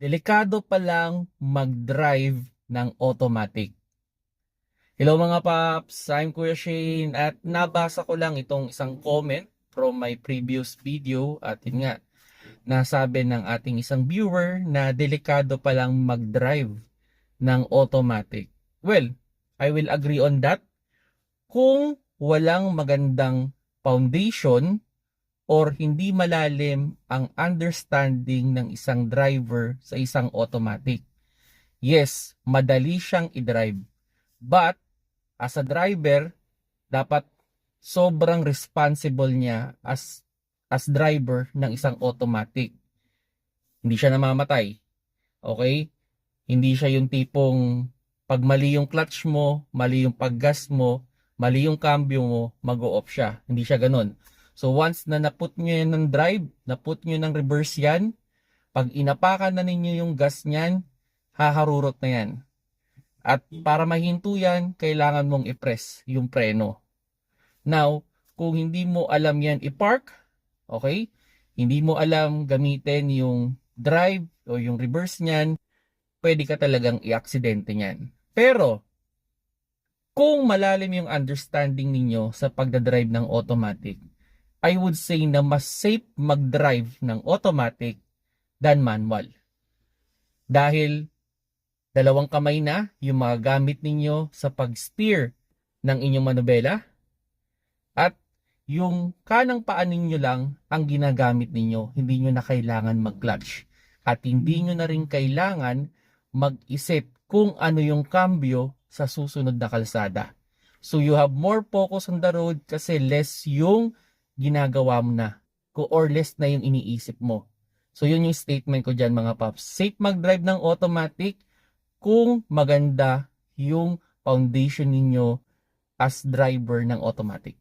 delikado pa lang mag-drive ng automatic. Hello mga paps, I'm Kuya Shane at nabasa ko lang itong isang comment from my previous video at yun nga, nasabi ng ating isang viewer na delikado pa lang mag-drive ng automatic. Well, I will agree on that kung walang magandang foundation or hindi malalim ang understanding ng isang driver sa isang automatic. Yes, madali siyang i-drive. But, as a driver, dapat sobrang responsible niya as as driver ng isang automatic. Hindi siya namamatay. Okay? Hindi siya yung tipong pag mali yung clutch mo, mali yung paggas mo, mali yung cambio mo, mag-o-off siya. Hindi siya ganun. So once na naput nyo yan ng drive, naput nyo ng reverse yan, pag inapakan na ninyo yung gas niyan, haharurot na yan. At para mahinto yan, kailangan mong i-press yung preno. Now, kung hindi mo alam yan i-park, okay? Hindi mo alam gamitin yung drive o yung reverse niyan, pwede ka talagang i-aksidente niyan. Pero, kung malalim yung understanding ninyo sa pagdadrive ng automatic, I would say na mas safe mag-drive ng automatic than manual. Dahil dalawang kamay na yung mga gamit ninyo sa pag-steer ng inyong manubela at yung kanang paa ninyo lang ang ginagamit ninyo, hindi nyo na kailangan mag-clutch at hindi nyo na rin kailangan mag-isip kung ano yung cambio sa susunod na kalsada. So you have more focus on the road kasi less yung ginagawa mo na ko- or less na yung iniisip mo. So yun yung statement ko dyan mga paps. Safe mag-drive ng automatic kung maganda yung foundation ninyo as driver ng automatic.